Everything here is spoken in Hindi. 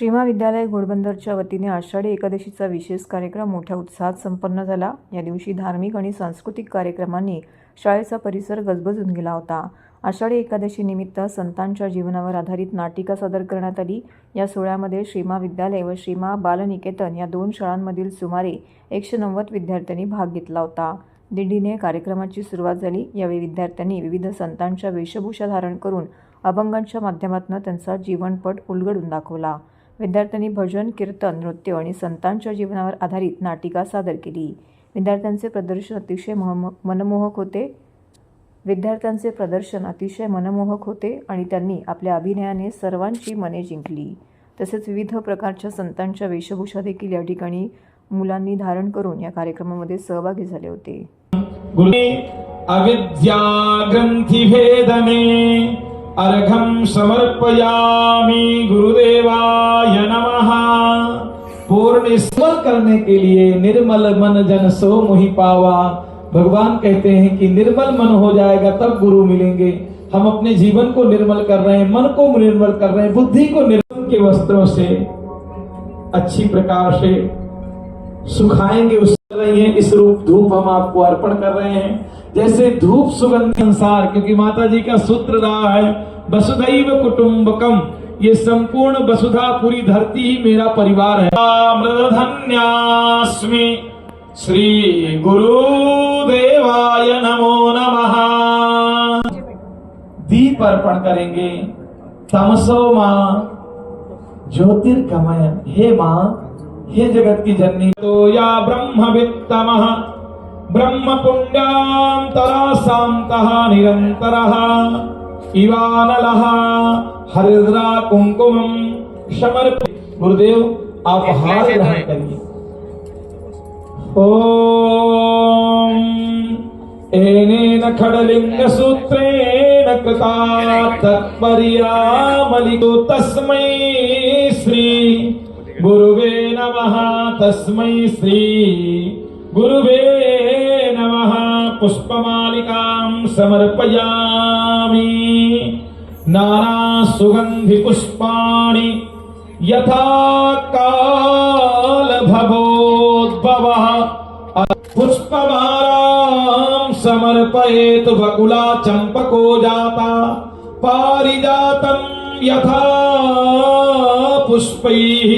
श्रीमा विद्यालय घोडबंदरच्या वतीने आषाढी एकादशीचा विशेष कार्यक्रम मोठ्या उत्साहात संपन्न झाला. या दिवशी धार्मिक आणि सांस्कृतिक कार्यक्रमांनी शाळेचा परिसर गजबजून गेला होता. आषाढी एकादशी निमित्त संतांच्या जीवनावर आधारित नाटिका सादर करण्यात आली. या सोहळ्यामध्ये श्रीमा विद्यालय व श्रीमा बालनिकेतन या दोन शाळांमधील सुमारे एकशे नव्वद विद्यार्थ्यांनी भाग घेतला होता. दिंडीने कार्यक्रमाची सुरुवात झाली. यावेळी विद्यार्थ्यांनी विविध संतांच्या वेशभूषा धारण करून अभंगांच्या माध्यमातून त्यांचा जीवनपट उलगडून दाखवला. विद्यार्थ्यांनी भजन कीर्तन नृत्य आणि संतांच्या जीवनावर आधारित नाटिका सादर केली. विद्यार्थ्यांचे प्रदर्शन अतिशय महम मनमोहक होते. विद्यार्थ्यांचे प्रदर्शन अतिशय मनमोहक होते आणि त्यांनी आपल्या अभिनयाने सर्वांची मने जिंकली. तसेच विविध प्रकारच्या संतांच्या वेशभूषा देखील या ठिकाणी मुलांनी धारण करून या कार्यक्रमामध्ये सहभागी झाले होते. अविद्या भेदने अर्घम समर्पयामी गुरुदेव। पूर्ण निर्मल करने के लिए निर्मल मन जन सो मोहि पावा। भगवान कहते हैं कि निर्मल मन हो जाएगा, तब गुरु मिलेंगे। हम अपने जीवन को निर्मल कर रहे हैं, मन को निर्मल कर रहे हैं, बुद्धि को निर्मल के वस्त्रों से, अच्छी प्रकार से सुखाएँगे उस रही है। इस रूप धूप हम आपको अर्पण कर रहे हैं। जैसे धूप सुगंध संसार, क्योंकि माता जी का सूत्र रहा है वसुधैव कुटुंबकम। ये संपूर्ण वसुधा पूरी धरती ही मेरा परिवार है। धन्यास्मि श्री गुरुदेवाय नमो नमः। दीप अर्पण करेंगे। तमसो माँ। ज्योतिर्गमय। हे माँ, हे जगत की जननी। तो या ब्रह्म वित्तमः ब्रह्म पुण्यांतरा सान्तः निरन्तरः। इवानलः हरिद्रा कुंकुमम समर्प गुरुदेव आप हार ग्रहण करिए। ॐ एनेन खडलिङ्गसूत्रेण कृता तत्पर्यामलिको तस्मै श्री गुरुवे नमः तस्मै श्री गुरुवे नमः। पुष्पमालिकां समर्पयामि। नाना सुगंधि पुष्पाणि यथा काल भवोद्भव पुष्पमालां समर्पयेत् बकुला चंपको जाता। पारिजातं यथा पुष्पैः